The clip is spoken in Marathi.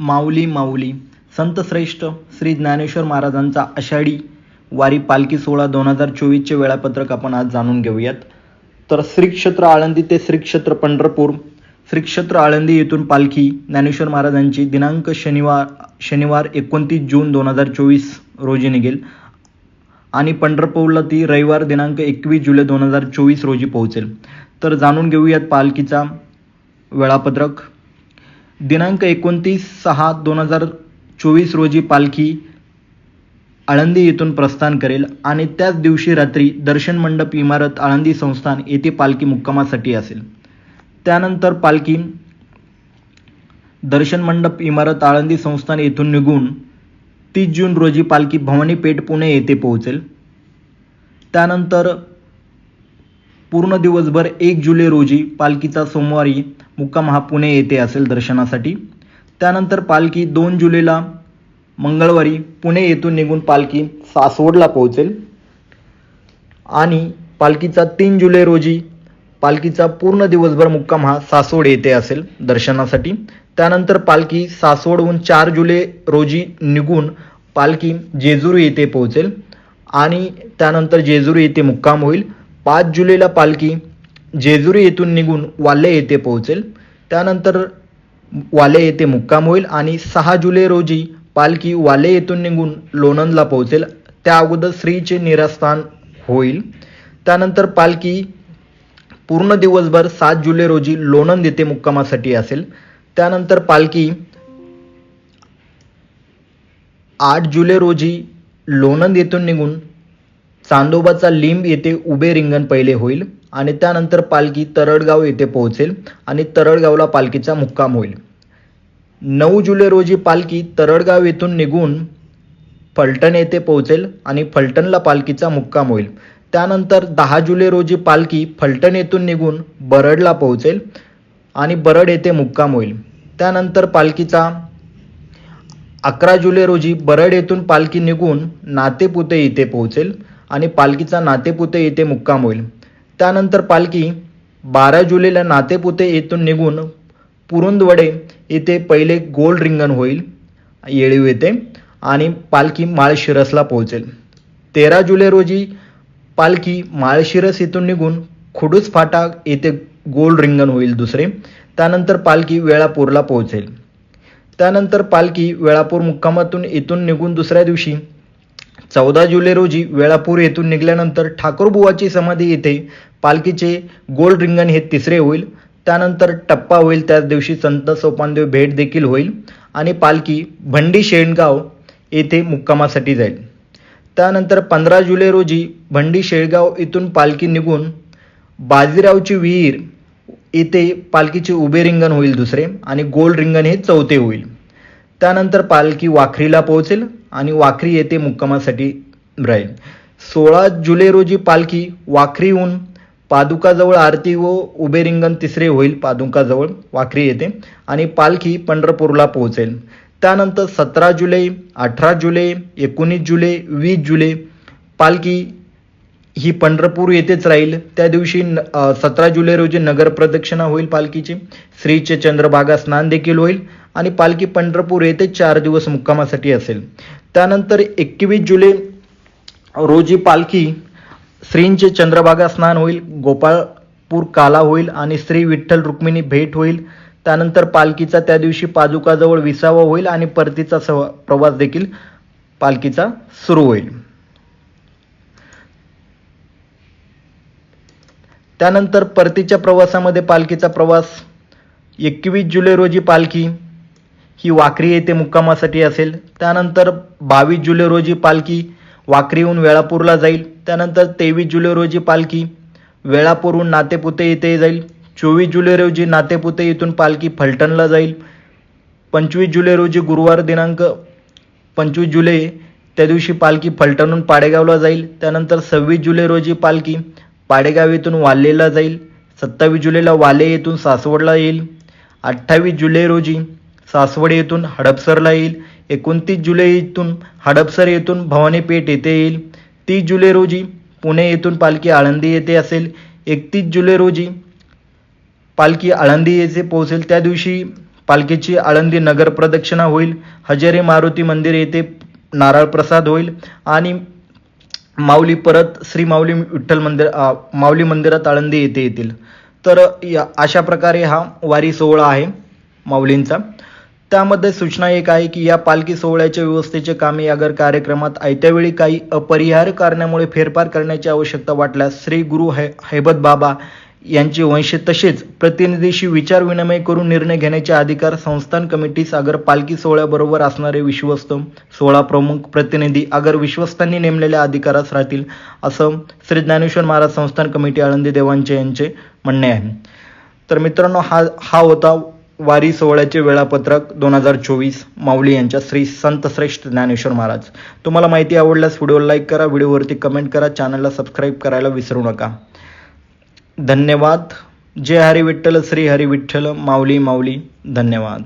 माऊली माऊली संतश्रेष्ठ श्री ज्ञानेश्वर महाराजांचा आषाढी वारी पालखी सोहळा दोन हजार चोवीसचे वेळापत्रक आपण आज जाणून घेऊयात. तर श्रीक्षेत्र आळंदी ते श्रीक्षेत्र पंढरपूर श्रीक्षेत्र आळंदी येथून पालखी ज्ञानेश्वर महाराजांची दिनांक शनिवार शनिवार एकोणतीस जून दोन हजार चोवीस रोजी निघेल आणि पंढरपूरला ती रविवार दिनांक एकवीस जुलै दोन हजार चोवीस रोजी पोहोचेल. तर जाणून घेऊयात पालखीचा वेळापत्रक. दिनांक एकोणतीस सहा दोन हजार चोवीस रोजी पालखी आळंदी येथून प्रस्थान करेल आणि त्याच दिवशी रात्री दर्शन मंडप इमारत आळंदी संस्थान येथे पालखी मुक्कामासाठी असेल. त्यानंतर पालखी दर्शन मंडप इमारत आळंदी संस्थान येथून निघून तीस जून रोजी पालखी भवानी पेठ पुणे येथे पोहोचेल. त्यानंतर पूर्ण दिवसभर एक जुलै रोजी पालखीचा सोमवारी मुक्काम हा पुणे येथे असेल दर्शनासाठी. त्यानंतर पालखी दोन जुलैला मंगळवारी पुणे येथून निघून पालखी सासवडला पोहोचेल. आणि पालखीचा तीन जुलै रोजी पालखीचा पूर्ण दिवसभर मुक्काम हा सासवड येथे असेल दर्शनासाठी. त्यानंतर पालखी सासवडहून चार जुलै रोजी निघून पालखी जेजुरी येथे पोहोचेल. आणि त्यानंतर जेजुरी येथे मुक्काम होईल. पाच जुलैला पालखी जेजुरी येथून निघून वाल्हे येथे पोहोचेल. त्यानंतर वाले येथे मुक्काम होईल आणि सहा जुलै रोजी पालखी वाले येथून निघून लोणंदला पोहोचेल. त्या अगोदर श्रीचे निरास्थान होईल. त्यानंतर पालखी पूर्ण दिवसभर सात जुलै रोजी लोणंद येथे मुक्कामासाठी असेल. त्यानंतर पालखी आठ जुलै रोजी लोणंद येथून निघून चांदोबाचा लिंब येथे उभे रिंगण पहिले होईल. आणि त्यानंतर पालखी तरडगाव येथे पोहोचेल आणि तरडगावला पालखीचा मुक्काम होईल. नऊ जुलै रोजी पालखी तरडगाव येथून निघून फलटण येथे पोहोचेल आणि फलटणला पालखीचा मुक्काम होईल. त्यानंतर दहा जुलै रोजी पालखी फलटण येथून निघून बरडला पोहोचेल आणि बरड येथे मुक्काम होईल. त्यानंतर पालखीचा अकरा जुलै रोजी बरड येथून पालखी निघून नातेपुते येथे पोहोचेल आणि पालखीचा नातेपुते येथे मुक्काम होईल. त्यानंतर पालखी बारा जुलैला नातेपुते येथून निघून पुरुंदवडे येथे पहिले गोल रिंगण होईल येळीव येथे आणि पालखी माळशिरसला पोहोचेल. तेरा जुलै रोजी पालखी माळशिरस येथून निघून खुडूस फाटा येथे गोल रिंगण होईल दुसरे. त्यानंतर पालखी वेळापूरला पोहोचेल. त्यानंतर पालखी वेळापूर मुक्कामातून येथून निघून दुसऱ्या दिवशी चौदा जुलै रोजी वेळापूर येथून निघाल्यानंतर ठाकूरबुवाची समाधी येथे पालखीचे गोल रिंगण हे तिसरे होईल. त्यानंतर टप्पा होईल त्याच दिवशी संत सोपानदेव भेट देखील होईल आणि पालखी भंडी शेणगाव येथे मुक्कामासाठी जाईल. त्यानंतर पंधरा जुलै रोजी भंडी शेळगाव येथून पालखी निघून बाजीरावची विहीर येथे पालखीचे उभे रिंगण होईल दुसरे आणि गोल रिंगण हे चौथे होईल. त्यानंतर पालखी वाखरीला पोहोचेल आणि वाखरी येथे मुक्कामासाठी राहील. सोळा जुलै रोजी पालखी वाखरीहून पादुकाजवळ आरती व उभे रिंगण तिसरे होईल पादुकाजवळ वाखरी येथे आणि पालखी पंढरपूरला पोहोचेल. त्यानंतर सतरा जुलै अठरा जुलै एकोणीस जुलै वीस जुलै पालखी ही पंढरपूर येथेच राहील. त्या दिवशी सतरा जुलै रोजी नगर प्रदक्षिणा होईल पालखीची. श्रीचे चंद्रभागा स्नान देखील होईल. आणि पालखी पंढरपूर येथे चार दिवस मुक्कामासाठी असेल. त्यानंतर एकवीस जुलै रोजी पालखी श्रींचे चंद्रभागा स्नान होईल गोपाळपूर काला होईल आणि श्री विठ्ठल रुक्मिणी भेट होईल. त्यानंतर पालखीचा त्या दिवशी पादुकाजवळ विसावा होईल आणि परतीचा सव प्रवास देखील पालखीचा सुरू होईल. त्यानंतर परतीच्या प्रवासामध्ये पालखीचा प्रवास एकवीस जुलै रोजी पालखी ही वाकरी येथे मुक्कामासाठी असेल. त्यानंतर बावीस जुलै रोजी पालखी वाकरीहून वेळापूरला जाईल. त्यानंतर तेवीस जुलै रोजी पालखी. वेळापूरहून नातेपुते येथे जाईल. चोवीस जुलै रोजी नातेपुते येथून पालखी फलटणला जाईल. पंचवीस जुलै रोजी गुरुवार दिनांक पंचवीस जुलै त्या दिवशी पालखी फलटणहून पाडेगावला जाईल. त्यानंतर सव्वीस जुलै रोजी पालखी पाडेगाव येथून वाल्हेला जाईल. सत्तावीस जुलैला वाले येथून सासवडला येईल. अठ्ठावीस जुलै रोजी सासवड येथून हडपसरला येईल. एकोणतीस जुलै इथून हडपसर येथून भवानीपेठ येथे येईल. तीस जुलै रोजी पुणे येथून पालखी आळंदी येथे असेल. एकतीस जुलै रोजी पालखी आळंदी येथे पोहोचेल. त्या दिवशी पालखीची आळंदी नगर प्रदक्षिणा होईल. हजेरी मारुती मंदिर येथे नारळ प्रसाद होईल. आणि माऊली परत श्री माऊली विठ्ठल मंदिर माऊली मंदिरात आळंदी येथे येतील. तर या अशा प्रकारे हा वारी सोहळा आहे माऊलींचा. त्यामध्ये सूचना एक आहे की या पालखी सोहळ्याच्या व्यवस्थेचे कामे अगर कार्यक्रमात आयत्या वेळी काही अपरिहार्य कारणामुळे फेरफार करण्याची आवश्यकता वाटल्यास श्री गुरु है हैबत बाबा यांचे वंश तसेच प्रतिनिधीशी विचार विनिमय करून निर्णय घेण्याचे अधिकार संस्थान कमिटीस अगर पालखी सोहळ्याबरोबर असणारे विश्वस्त सोहळा प्रमुख प्रतिनिधी अगर विश्वस्तांनी नेमलेल्या अधिकारास राहतील असं श्री ज्ञानेश्वर महाराज संस्थान कमिटी आळंदी देवांचे यांचे म्हणणे आहे. तर मित्रांनो हा हा होता वारी सोहळ्याचे वेळापत्रक दोन हजार चोवीस. माऊली यांच्या श्री संत श्रेष्ठ ज्ञानेश्वर महाराज. तुम्हाला माहिती आवडल्यास व्हिडिओ लाईक करा व्हिडिओवरती कमेंट करा चॅनलला सबस्क्राईब करायला विसरू नका. धन्यवाद. जय हरी विठ्ठल श्री हरी विठ्ठल माऊली माऊली धन्यवाद.